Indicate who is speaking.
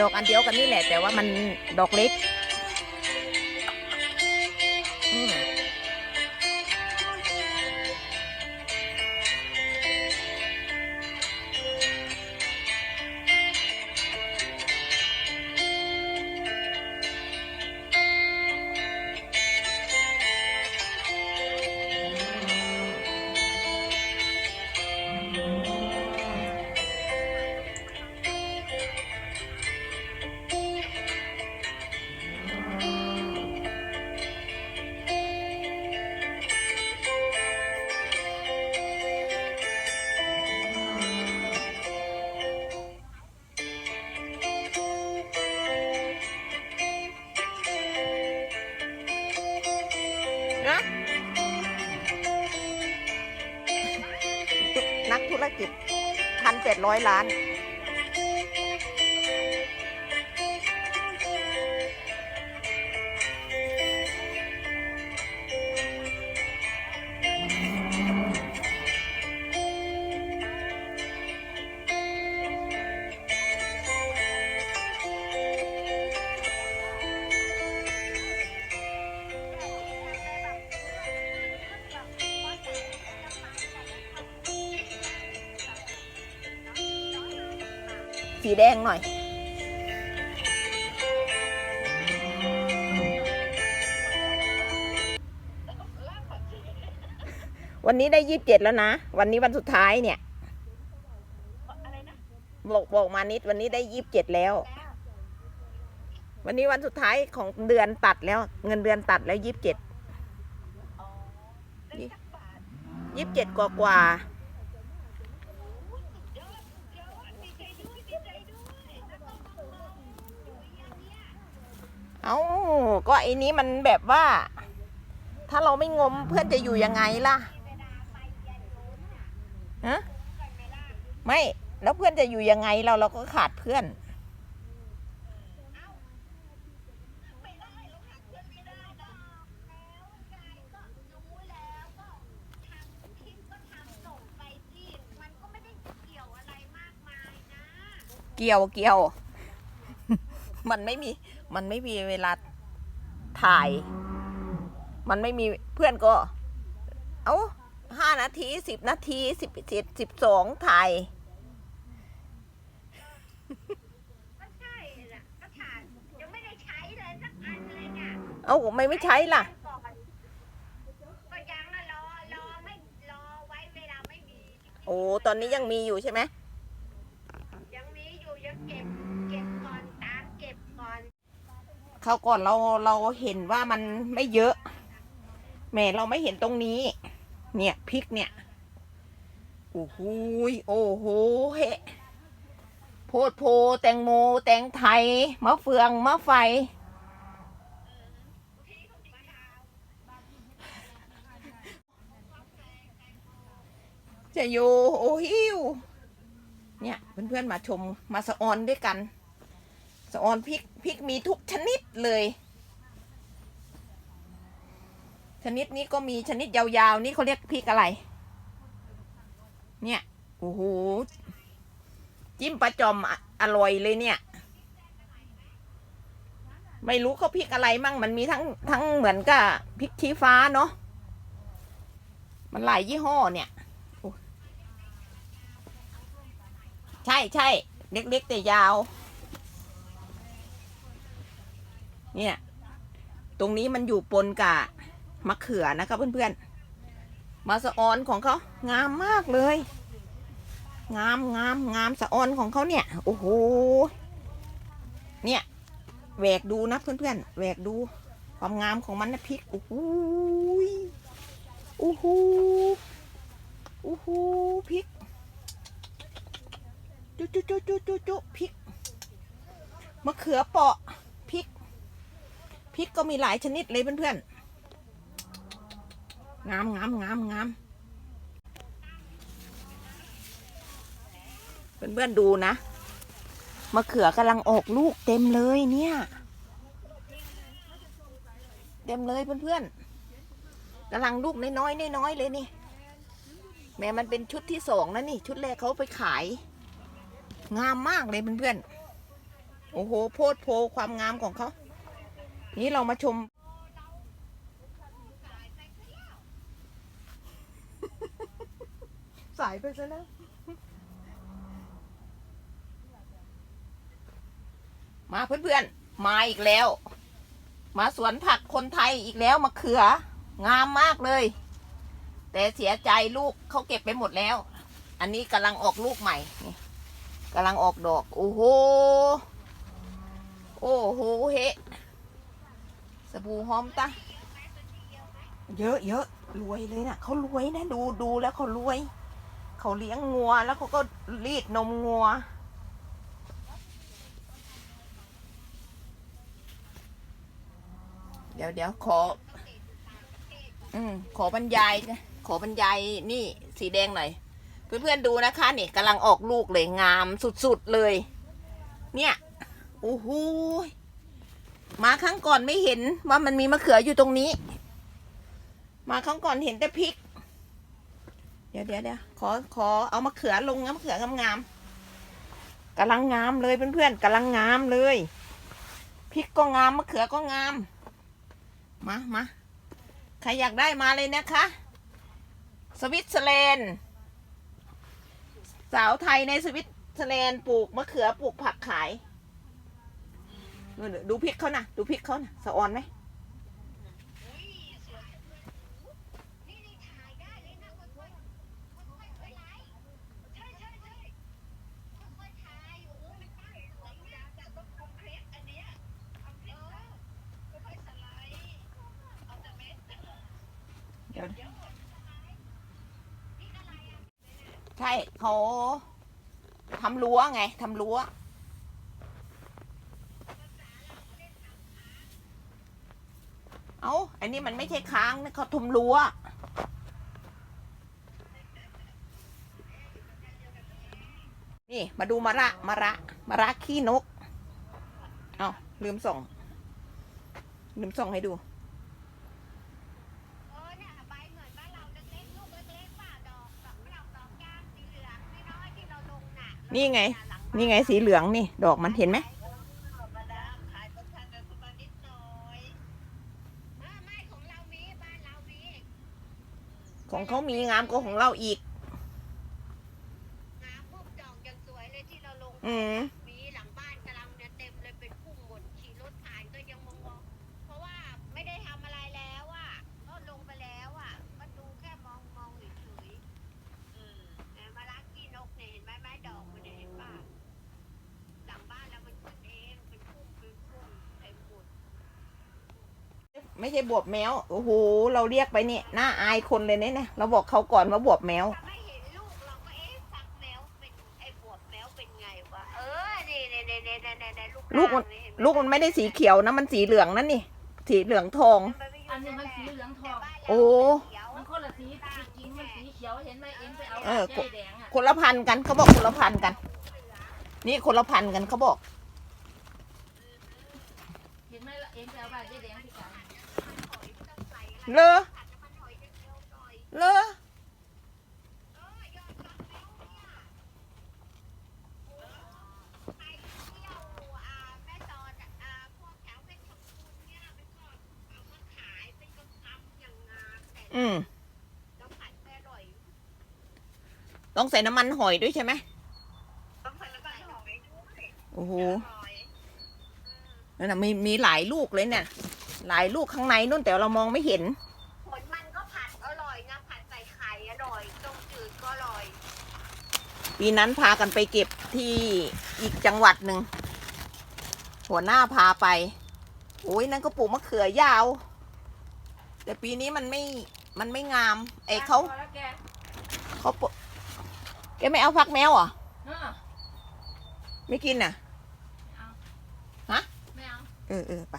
Speaker 1: ดอกอันเดียวกันนี่แหละ แต่ว่ามันดอกเล็ก นะนักธุรกิจพันแปดร้อยล้าน สีแดงหน่อย วันนี้ได้ยี่สิบเจ็ดแล้วนะ วันนี้วันสุดท้ายเนี่ยบอกบอกมานิดวันนี้ได้ยี่สิบเจ็ดแล้ว วันนี้วันสุดท้ายของเดือนตัดแล้ว เงินเดือนตัดแล้วยี่สิบเจ็ดยี่สิบเจ็ดกว่ากว่า เอาก็ไอ้นี้มันแบบว่า ถ้าเราไม่งมเพื่อนจะอยู่ยังไงล่ะฮะไม่แล้วเพื่อนจะอยู่ยังไงเราเราก็ขาดเพื่อนเกี่ยวเกี่ยว มันไม่มี มันไม่มีเวลาถ่าย มันไม่มีเพื่อนก็ เอาห้านาทีสิบนาทีสิบเจ็ดสิบสองถ่าย
Speaker 2: ก็ใช่น่ะก็ถ่ายยังไม่ได้ใช้เลยสักอันเลยเนี่ย
Speaker 1: เอาไม่ไม่ใช้ล่ะ
Speaker 2: ก่อนก็ยังน่ะรอรอไม่รอไว้เวลาไม่มี
Speaker 1: โอ้ตอนนี้ยังมีอยู่ใช่ไหม
Speaker 2: ยังมีอยู่ยังเก็บ เก็บก่อนตามเก็บก่อน
Speaker 1: เขาก่อนเราเราเห็นว่ามันไม่เยอะแหม่เราไม่เห็นตรงนี้ เนี่ยพริกเนี่ยโอ้โหโอ้โหเฮโพดโพแตงโม แตงไทยมะเฟืองมะไฟ จะอยู่โอหิวเนี่ยเพื่อนๆมาชมมาสะออนด้วยกัน สะออนพริกพริกมีทุกชนิดเลย ชนิดนี้ก็มีชนิดยาวๆ นี่เขาเรียกพริกอะไร เนี่ย โอ้โห จิ้มปลาจอมอร่อยเลยเนี่ย ไม่รู้เขาพริกอะไรมั่ง มันมีทั้งทั้งเหมือนกับพริกชี้ฟ้าเนาะ มันหลายยี่ห้อเนี่ยใช่ใช่เล็กๆแต่ยาว เนี่ย ตรงนี้มันอยู่ปนกับมะเขือนะครับเพื่อนๆ มาสะออนของเขางามมากเลย งามงามงามสะออนของเขาเนี่ย โอ้โห เนี่ยแหวกดูนะเพื่อนๆแหวกดูความงามของมันนะพริกโอ้โหโอ้โหโอ้โหพริกจุจุจุจุจุจุพริกมะเขือเปาะ พริกกก็มีหลายชนิดเลยเพื่อนๆ งามงามงามงามเพื่อนๆดูนะ มะเขือกำลังออกลูกเต็มเลยเนี่ย เต็มเลยเพื่อนๆกำลังลูกน้อยๆน้อยๆเลยนี่ แม่มันเป็นชุดที่สองนะนี่ ชุดแรกเขาไปขาย งามมากเลยเพื่อนๆ โอ้โห โพดโพความงามของเขา นี่เรามาชม สายไปซะแล้ว มาเพื่อนๆ มาอีกแล้ว มาสวนผักคนไทยอีกแล้วมะเขือ งามมากเลย แต่เสียใจลูกเขาเก็บไปหมดแล้ว อันนี้กำลังออกลูกใหม่นี่กำลังออกดอก โอ้โห โอ้โหเฮะส บู่หอมตะ เยอะเยอะรวยเลยนะเขารวยนะดูดูแล้วเขารวย เขาเลี้ยงงัวแล้วเขาก็รีดนมงัว เดี๋ยวเดี๋ยวขอ อืมขอบรรยายนะขอบรรยายนี่สีแดงหน่อย เพื่อนๆดูนะคะนี่กำลังออกลูกเลยงามสุดๆเลย เนี่ยโอ้โห มาครั้งก่อนไม่เห็นว่ามันมีมะเขืออยู่ตรงนี้ มาครั้งก่อนเห็นแต่พริก เดี๋ยวเดี๋ยวเดี๋ยวขอขอเอามะเขือลงนะมะเขืองามๆกำลังงามเลยเพื่อนๆกำลังงามเลยพริกก็งามมะเขือก็งาม มามาใครอยากได้มาเลยนะคะ สวิตเซอร์แลนด์สาวไทยในสวิตเซอร์แลนด์ปลูกมะเขือปลูกผักขาย ดูพริกเขานะดูพริกเขานะสะออนไหม
Speaker 2: นี่นี่ถ่ายได้เลยนะออนไหม
Speaker 1: ใช่เขาทำรั้วไงทำรั้ว เอาอันนี้มันไม่ใช่ค้างนะเขาทำรั้ว นี่มาดูมะระมะระมะระขี้นก เอาลืมส่ง ลืมส่งให้ดูนี่ไง นี่ไงสีเหลืองนี่ ดอกมันเห็นไหม
Speaker 2: มาดามขายประทานกันมานิดหน่อยเออไม่ของเรามีบ้านเรามี
Speaker 1: ของเขามีงามกว่าของเราอีก
Speaker 2: น้ำพุ่มดอกยังสวยเลยที่เราลง
Speaker 1: อืม
Speaker 2: มีหลังบ้านกำลังเนี่ยเต็มเลยเป็นพุ่มหมดขี่รถผ่านก็ยังมองๆเพราะว่าไม่ได้ทำอะไรแล้วอะก็ลงไปแล้วอะก็ดูแค่มองมองๆเฉยๆเออแต่มาล้างขี้นกเนี่ยเห็นไหมไม้ดอกมันเนี่ยเห็นป่ะหลังบ้านเรามันขึ้นเองเป็นพุ่มเป็นพุ่มเต็มหมด
Speaker 1: ไม่ใช่บวบแมวโอ้โหเราเรียกไปเนี่ยน่าอายคนเลยเนี่ยนะเราบอกเขาก่อนว่าบวบแมว
Speaker 2: ถ้าไม่เห็นลูกเราก็เอ๊ะฟักแมวเป็นไอ้บวบแมวเป็นไงวะเออนี่นี่นี่นี่นี่นี่นี่ลูก
Speaker 1: ลูกมัน
Speaker 2: ร่างเห็ไห
Speaker 1: ลูกมันไม่ได้สีเขียวนะมันสีเหลืองนั่นนี่ สีเหลืองทอง
Speaker 3: อันนี้มันสีเหลืองทอง
Speaker 1: โอ้
Speaker 3: มันคนละสีจริงๆมันสีเขียวเห็นไหมเอ็มไปเอา
Speaker 1: เออ
Speaker 3: ใยแดงอะ
Speaker 1: คนละพันกันเขาบอกคนละพันกัน นี่คนละพันกันเขาบอก
Speaker 3: เห็นไหมล่ะเอ็มไปเอาใบใยแดงพี่กัน
Speaker 1: เลอเลออืมต้องใส่น้ำมันหอยด้วยใช่ไหมโอ้โหนั่นนะมีมีหลายลูกเลยเนี่ย หลายลูกข้างในนู่นแต่เรามองไม่เห็น
Speaker 2: ผลมันก็ผัดอร่อยนะผัดใส่ไข่อร่อยต้มจืดก็อร่อย
Speaker 1: ปีนั้นพากันไปเก็บที่อีกจังหวัดหนึ่ง หัวหน้าพาไปโอ้ยนั่นก็ปลูกมะเขือยาว แต่ปีนี้มันไม่มันไม่งามไอ้เขา
Speaker 3: พอแล้วแก
Speaker 1: เขาปลูกแกไม่เอาฟักแมวเหรอ
Speaker 3: เออ
Speaker 1: ไม่กินน่ะ
Speaker 3: ไม่เอา
Speaker 1: ฮะ
Speaker 3: ไม่เอา
Speaker 1: เออเออไป